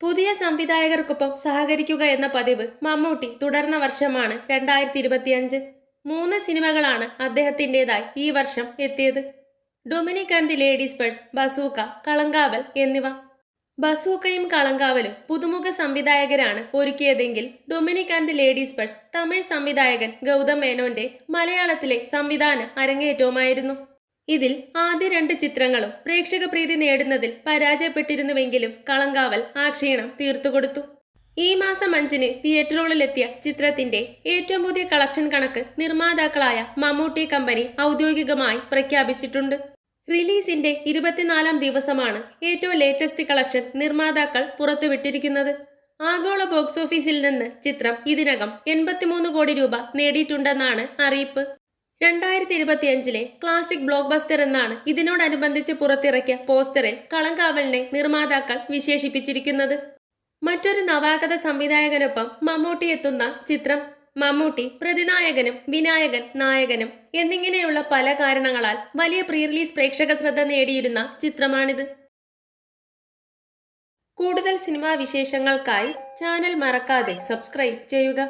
പുതിയ സംവിധായകർക്കൊപ്പം സഹകരിക്കുക എന്ന പതിവ് മമ്മൂട്ടി തുടർന്ന വർഷമാണ് രണ്ടായിരത്തി ഇരുപത്തിയഞ്ച് മൂന്ന് സിനിമകളാണ് അദ്ദേഹത്തിന്റെതായി ഈ വർഷം എത്തിയത്. Dominic and the ladies purse Bazooka Kalamkaval എന്നിവ. ബസൂക്കയും കളങ്കാവലും പുതുമുഖ സംവിധായകരാണ് ഒരുക്കിയതെങ്കിൽ Dominic and the ladies purse Tamil സംവിധായകൻ ഗൗതം മേനോന്റെ മലയാളത്തിലെ സംവിധാന അരങ്ങേറ്റവുമായിരുന്നു. ഇതിൽ ആദ്യ രണ്ട് ചിത്രങ്ങളും പ്രേക്ഷക പ്രീതി നേടുന്നതിൽ പരാജയപ്പെട്ടിരുന്നുവെങ്കിലും കളങ്കാവൽ ആക്ഷീണം ക്ഷീണം തീർത്തുകൊടുത്തു ഈ മാസം അഞ്ചിന് തിയേറ്ററുകളിലെത്തിയ ചിത്രത്തിന്റെ ഏറ്റവും പുതിയ കളക്ഷൻ കണക്ക് നിർമ്മാതാക്കളായ മമ്മൂട്ടി കമ്പനി ഔദ്യോഗികമായി പ്രഖ്യാപിച്ചിട്ടുണ്ട്. റിലീസിന്റെ ഇരുപത്തിനാലാം ദിവസമാണ് ഏറ്റവും ലേറ്റസ്റ്റ് കളക്ഷൻ നിർമ്മാതാക്കൾ പുറത്തുവിട്ടിരിക്കുന്നത്. ആഗോള ബോക്സ് ഓഫീസിൽ നിന്ന് ചിത്രം ഇതിനകം എൺപത്തിമൂന്ന് കോടി രൂപ നേടിയിട്ടുണ്ടെന്നാണ് അറിയിപ്പ്. രണ്ടായിരത്തി ഇരുപത്തിയഞ്ചിലെ ക്ലാസിക് ബ്ലോക്ക് ബസ്റ്റർ എന്നാണ് ഇതിനോടനുബന്ധിച്ച് പുറത്തിറക്കിയ പോസ്റ്ററിൽ കളങ്കാവലിനെ നിർമ്മാതാക്കൾ വിശേഷിപ്പിച്ചിരിക്കുന്നത്. മറ്റൊരു നവാഗത സംവിധായകനൊപ്പം മമ്മൂട്ടി എത്തുന്ന ചിത്രം മമ്മൂട്ടി പ്രതിനായകനും വിനായകൻ നായകനും എന്നിങ്ങനെയുള്ള പല കാരണങ്ങളാൽ വലിയ പ്രീ റിലീസ് പ്രേക്ഷക ശ്രദ്ധ നേടിയിരുന്ന ചിത്രമാണിത്. കൂടുതൽ സിനിമാ വിശേഷങ്ങൾക്കായി ചാനൽ മറക്കാതെ സബ്സ്ക്രൈബ് ചെയ്യുക.